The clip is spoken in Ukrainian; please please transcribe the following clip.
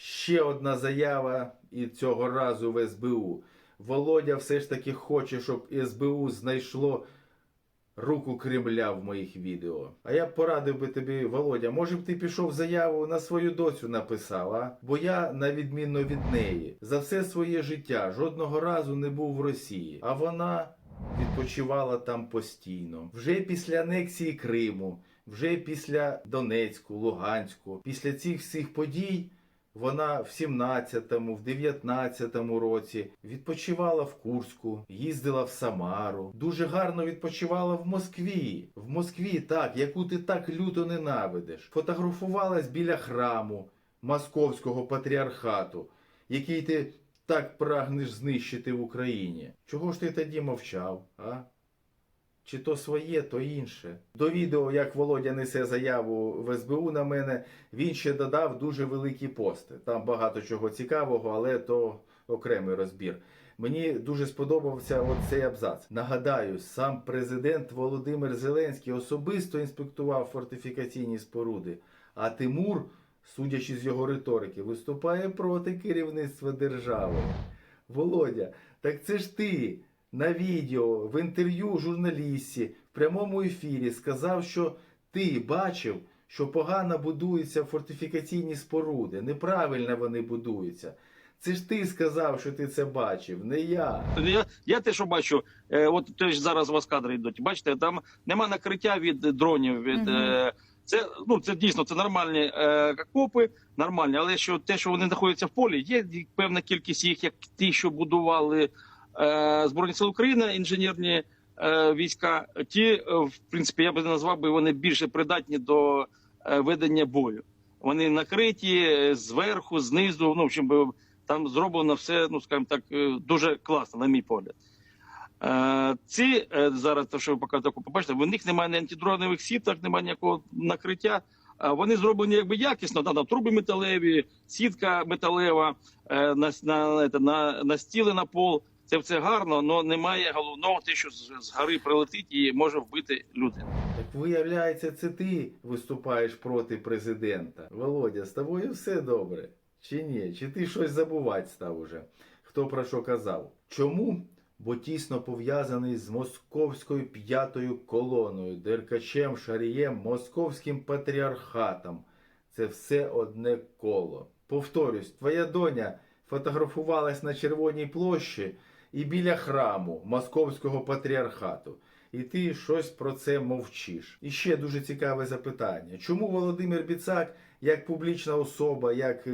Ще одна заява і цього разу в СБУ. Володя все ж таки хоче, щоб СБУ знайшло руку Кремля в моїх відео. А я б порадив би тобі, Володя, може б ти пішов заяву на свою доцю написав, а? Бо я, на відмінно від неї, за все своє життя жодного разу не був в Росії, а вона відпочивала там постійно. Вже після анексії Криму, вже після Донецьку, Луганську, після цих всіх подій. Вона в 17-му, в 19-му році відпочивала в Курську, їздила в Самару, дуже гарно відпочивала в Москві. В Москві, так, яку ти так люто ненавидиш. Фотографувалась біля храму Московського патріархату, який ти так прагнеш знищити в Україні. Чого ж ти тоді мовчав, а? Чи то своє, то інше. До відео, як Володя несе заяву в СБУ на мене, він ще додав дуже великі пости. Там багато чого цікавого, але то окремий розбір. Мені дуже сподобався от цей абзац. Нагадаю, сам президент Володимир Зеленський особисто інспектував фортифікаційні споруди, а Тимур, судячи з його риторики, виступає проти керівництва держави. Володя, так це ж ти на відео, в інтерв'ю журналісті, в прямому ефірі сказав, що ти бачив, що погано будуються фортифікаційні споруди, неправильно вони будуються. Це ж ти сказав, що ти це бачив, не я. Я, я те, що бачу, е, от теж зараз у вас кадри йдуть. Бачите, там нема накриття від дронів. Від е, це ну це дійсно це нормальні е, копи, нормальні, але що те, що вони знаходяться в полі, є певна кількість їх, як ті, що будували збройні сили України, інженерні е, війська. Ті, е, в принципі, я би назвав би вони більше придатні до е, ведення бою. Вони накриті е, зверху, знизу. Ну в общем, там зроблено все, ну скажімо так, е, дуже класно, на мій погляд. Е, ці е, зараз, те, що ви показали, побачите, в них немає ні антидронових сіток, немає ніякого накриття. Вони зроблені якби якісно, да, там труби металеві, сітка металева, е, на, на, на, на стіли на пол. Це все гарно, але немає головного, те, що з, гори прилетить і може вбити людину. Так виявляється, це ти виступаєш проти президента. Володя, з тобою все добре. Чи ні? Чи ти щось забувати став уже? Хто про що казав? Чому? Бо тісно пов'язаний з московською п'ятою колоною, Деркачем, Шарієм, московським патріархатом. Це все одне коло. Повторюсь, твоя доня фотографувалась на Червоній площі і біля храму Московського патріархату. І ти щось про це мовчиш. І ще дуже цікаве запитання: чому Володимир Біцак, як публічна особа, як